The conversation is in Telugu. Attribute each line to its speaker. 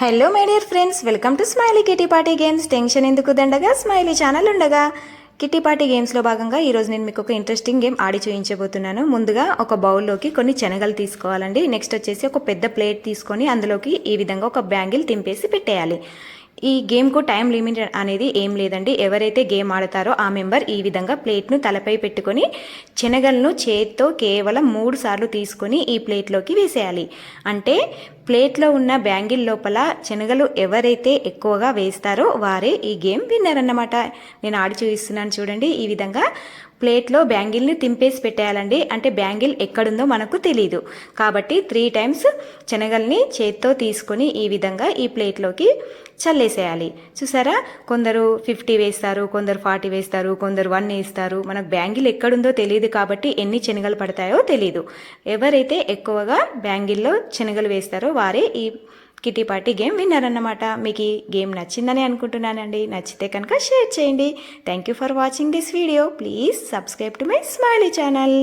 Speaker 1: Hello my dear friends welcome to smiley kitty party games tension ఎందుకు దండగా? స్మైలీ ఛానల్ ఉండగా. కిట్టి పార్టీ గేమ్స్లో భాగంగా ఈరోజు నేను మీకు ఒక ఇంట్రెస్టింగ్ గేమ్ ఆడి చూపించబోతున్నాను ముందుగా ఒక బౌల్లోకి కొన్ని శనగలు తీసుకోవాలండి. నెక్స్ట్ వచ్చేసి ఒక పెద్ద ప్లేట్ తీసుకొని అందులోకి ఈ విధంగా ఒక బ్యాంగిల్ తింపేసి పెట్టేయాలి. ఈ గేమ్కు టైం లిమిట్ అనేది ఏం లేదండి. ఎవరైతే గేమ్ ఆడతారో ఆ మెంబర్ ఈ విధంగా ప్లేట్ను తలపై పెట్టుకొని శనగలను చేత్తో కేవలం మూడు సార్లు తీసుకొని ఈ ప్లేట్లోకి వేసేయాలి. అంటే ప్లేట్లో ఉన్న బ్యాంగిల్ లోపల శనగలు ఎవరైతే ఎక్కువగా వేస్తారో వారే ఈ గేమ్ విన్నర్ అన్నమాట. నేను ఆడి చూపిస్తున్నాను చూడండి. ఈ విధంగా ప్లేట్లో బ్యాంగిల్ని తింపేసి పెట్టేయాలండి. అంటే బ్యాంగిల్ ఎక్కడుందో మనకు తెలియదు కాబట్టి త్రీ టైమ్స్ శనగల్ని చేత్తో తీసుకొని ఈ విధంగా ఈ ప్లేట్లోకి చల్లేసేయాలి. చూసారా? కొందరు ఫిఫ్టీ వేస్తారు కొందరు ఫార్టీ వేస్తారు కొందరు వన్ వేస్తారు. మనకు బ్యాంగిల్ ఎక్కడుందో తెలియదు కాబట్టి ఎన్ని శనగలు పడతాయో తెలియదు ఎవరైతే ఎక్కువగా బ్యాంగిల్లో శనగలు వేస్తారో వారే ఈ కిటీ పార్టీ గేమ్ విన్నర్ అన్నమాట. మీకు ఈ గేమ్ నచ్చిందని అనుకుంటున్నానండి. నచ్చితే కనుక షేర్ చేయండి. Thank you for watching this video please subscribe to my smiley channel